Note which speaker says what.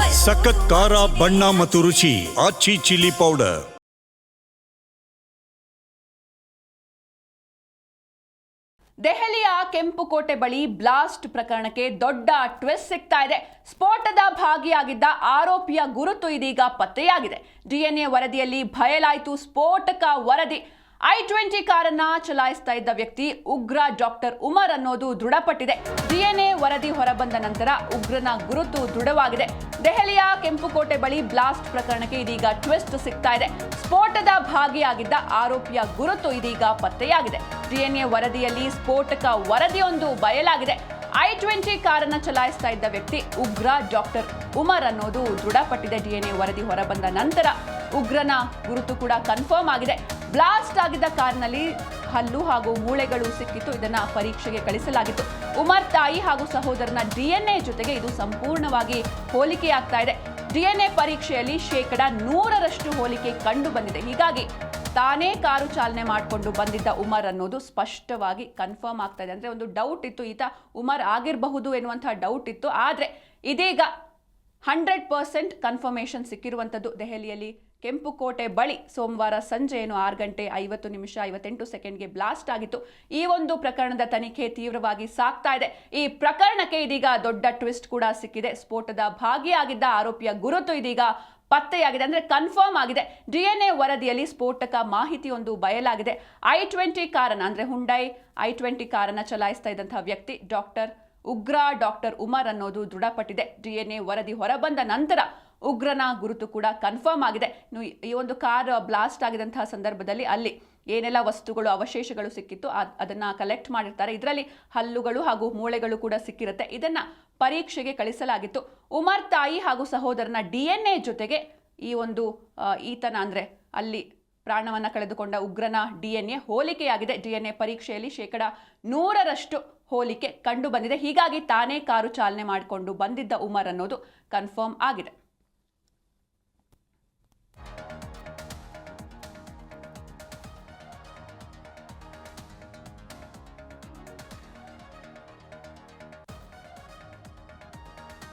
Speaker 1: ಸಖತ್ ಖಾರ, ಬಣ್ಣ ಮತ್ತು ರುಚಿ, ಆಚಿ ಚಿಲ್ಲಿ ಪೌಡರ್.
Speaker 2: ದೆಹಲಿಯ ಕೆಂಪುಕೋಟೆ ಬಳಿ ಬ್ಲಾಸ್ಟ್ ಪ್ರಕರಣಕ್ಕೆ ದೊಡ್ಡ ಟ್ವಿಸ್ಟ್ ಸಿಗ್ತಾ ಇದೆ. ಸ್ಫೋಟದ ಭಾಗಿಯಾಗಿದ್ದ ಆರೋಪಿಯ ಗುರುತು ಇದೀಗ ಪತ್ತೆಯಾಗಿದೆ. ಡಿಎನ್ಎ ವರದಿಯಲ್ಲಿ ಬಯಲಾಯಿತು ಸ್ಫೋಟಕ ವರದಿ. ಐ ಟ್ವೆಂಟಿ ಕಾರನ್ನ ಚಲಾಯಿಸ್ತಾ ಇದ್ದ ವ್ಯಕ್ತಿ ಉಗ್ರ ಡಾಕ್ಟರ್ ಉಮರ್ ಅನ್ನೋದು ದೃಢಪಟ್ಟಿದೆ. ಡಿಎನ್ಎ ವರದಿ ಹೊರಬಂದ ನಂತರ ಉಗ್ರನ ಗುರುತು ದೃಢವಾಗಿದೆ. ದೆಹಲಿಯ ಕೆಂಪುಕೋಟೆ ಬಳಿ ಬ್ಲಾಸ್ಟ್ ಪ್ರಕರಣಕ್ಕೆ ಇದೀಗ ಟ್ವಿಸ್ಟ್ ಸಿಗ್ತಾ ಇದೆ. ಸ್ಫೋಟದ ಭಾಗಿಯಾಗಿದ್ದ ಆರೋಪಿಯ ಗುರುತು ಇದೀಗ ಪತ್ತೆಯಾಗಿದೆ. ಡಿಎನ್ಎ ವರದಿಯಲ್ಲಿ ಸ್ಫೋಟಕ ವರದಿಯೊಂದು ಬಯಲಾಗಿದೆ. ಐ ಟ್ವೆಂಟಿ ಕಾರನ್ನ ಚಲಾಯಿಸ್ತಾ ಇದ್ದ ವ್ಯಕ್ತಿ ಉಗ್ರ ಡಾಕ್ಟರ್ ಉಮರ್ ಅನ್ನೋದು ದೃಢಪಟ್ಟಿದೆ. ಡಿಎನ್ಎ ವರದಿ ಹೊರಬಂದ ನಂತರ ಉಗ್ರನ ಗುರುತು ಕೂಡ ಕನ್ಫರ್ಮ್ ಆಗಿದೆ. ಬ್ಲಾಸ್ಟ್ ಆಗಿದ್ದ ಕಾರ್ನಲ್ಲಿ ಹಲ್ಲು ಹಾಗೂ ಮೂಳೆಗಳು ಸಿಕ್ಕಿತ್ತು. ಇದನ್ನ ಪರೀಕ್ಷೆಗೆ ಕಳಿಸಲಾಗಿತ್ತು. ಉಮರ್ ತಾಯಿ ಹಾಗೂ ಸಹೋದರನ ಡಿಎನ್ಎ ಜೊತೆಗೆ ಇದು ಸಂಪೂರ್ಣವಾಗಿ ಹೋಲಿಕೆಯಾಗ್ತಾ ಇದೆ. ಡಿಎನ್ಎ ಪರೀಕ್ಷೆಯಲ್ಲಿ ಶೇಕಡ ನೂರರಷ್ಟು ಹೋಲಿಕೆ ಕಂಡು ಬಂದಿದೆ. ಹೀಗಾಗಿ ತಾನೇ ಕಾರು ಚಾಲನೆ ಮಾಡಿಕೊಂಡು ಬಂದಿದ್ದ ಉಮರ್ ಅನ್ನೋದು ಸ್ಪಷ್ಟವಾಗಿ ಕನ್ಫರ್ಮ್ ಆಗ್ತಾ ಇದೆ. ಅಂದ್ರೆ ಒಂದು ಡೌಟ್ ಇತ್ತು. ಈತ ಉಮರ್ ಆಗಿರಬಹುದು ಎನ್ನುವಂತಹ ಡೌಟ್ ಇತ್ತು. ಆದರೆ ಇದೀಗ ಹಂಡ್ರೆಡ್ ಪರ್ಸೆಂಟ್ ಕನ್ಫರ್ಮೇಷನ್ ಸಿಕ್ಕಿರುವಂಥದ್ದು ದೆಹಲಿಯಲ್ಲಿ. ಕೆಂಪುಕೋಟೆ ಬಳಿ ಸೋಮವಾರ ಸಂಜೆ ಏನು ಆರು ಗಂಟೆ ಐವತ್ತು ನಿಮಿಷ ಐವತ್ತೆಂಟು ಸೆಕೆಂಡ್ಗೆ ಬ್ಲಾಸ್ಟ್ ಆಗಿತ್ತು. ಈ ಒಂದು ಪ್ರಕರಣದ ತನಿಖೆ ತೀವ್ರವಾಗಿ ಸಾಗ್ತಾ ಇದೆ. ಈ ಪ್ರಕರಣಕ್ಕೆ ಇದೀಗ ದೊಡ್ಡ ಟ್ವಿಸ್ಟ್ ಕೂಡ ಸಿಕ್ಕಿದೆ. ಸ್ಫೋಟದ ಭಾಗಿಯಾಗಿದ್ದ ಆರೋಪಿಯ ಗುರುತು ಇದೀಗ ಪತ್ತೆಯಾಗಿದೆ. ಅಂದ್ರೆ ಕನ್ಫರ್ಮ್ ಆಗಿದೆ. ಡಿಎನ್ಎ ವರದಿಯಲ್ಲಿ ಸ್ಫೋಟಕ ಮಾಹಿತಿಯೊಂದು ಬಯಲಾಗಿದೆ. ಐ ಟ್ವೆಂಟಿ ಕಾರನ್ನ, ಅಂದ್ರೆ ಹುಂಡೈ ಐ ಟ್ವೆಂಟಿ ಕಾರನ್ನ ಚಲಾಯಿಸ್ತಾ ಇದ್ದಂತಹ ವ್ಯಕ್ತಿ ಡಾಕ್ಟರ್ ಉಗ್ರ ಡಾಕ್ಟರ್ ಉಮರ್ ಅನ್ನೋದು ದೃಢಪಟ್ಟಿದೆ. ಡಿಎನ್ಎ ವರದಿ ಹೊರಬಂದ ನಂತರ ಉಗ್ರನ ಗುರುತು ಕೂಡ ಕನ್ಫರ್ಮ್ ಆಗಿದೆ. ಈ ಒಂದು ಕಾರ್ ಬ್ಲಾಸ್ಟ್ ಆಗಿದಂತಹ ಸಂದರ್ಭದಲ್ಲಿ ಅಲ್ಲಿ ಏನೆಲ್ಲ ವಸ್ತುಗಳು, ಅವಶೇಷಗಳು ಸಿಕ್ಕಿತ್ತು, ಅದ್- ಅದನ್ನ ಕಲೆಕ್ಟ್ ಮಾಡಿರ್ತಾರೆ. ಇದರಲ್ಲಿ ಹಲ್ಲುಗಳು ಹಾಗೂ ಮೂಳೆಗಳು ಕೂಡ ಸಿಕ್ಕಿರುತ್ತೆ. ಇದನ್ನ ಪರೀಕ್ಷೆಗೆ ಕಳಿಸಲಾಗಿತ್ತು. ಉಮರ್ ತಾಯಿ ಹಾಗೂ ಸಹೋದರನ ಡಿಎನ್ಎ ಜೊತೆಗೆ ಈ ಒಂದು ಈತನ ಅಂದ್ರೆ ಅಲ್ಲಿ ಪ್ರಾಣವನ್ನ ಕಳೆದುಕೊಂಡ ಉಗ್ರನ ಡಿ ಎನ್ ಎ ಹೋಲಿಕೆಯಾಗಿದೆ. ಡಿ ಎನ್ ಎ ಪರೀಕ್ಷೆಯಲ್ಲಿ ಶೇಕಡ ನೂರರಷ್ಟು ಹೋಲಿಕೆ ಕಂಡು ಬಂದಿದೆ. ಹೀಗಾಗಿ ತಾನೇ ಕಾರು ಚಾಲನೆ ಮಾಡಿಕೊಂಡು ಬಂದಿದ್ದ ಉಮರ್ ಅನ್ನೋದು ಕನ್ಫರ್ಮ್ ಆಗಿದೆ.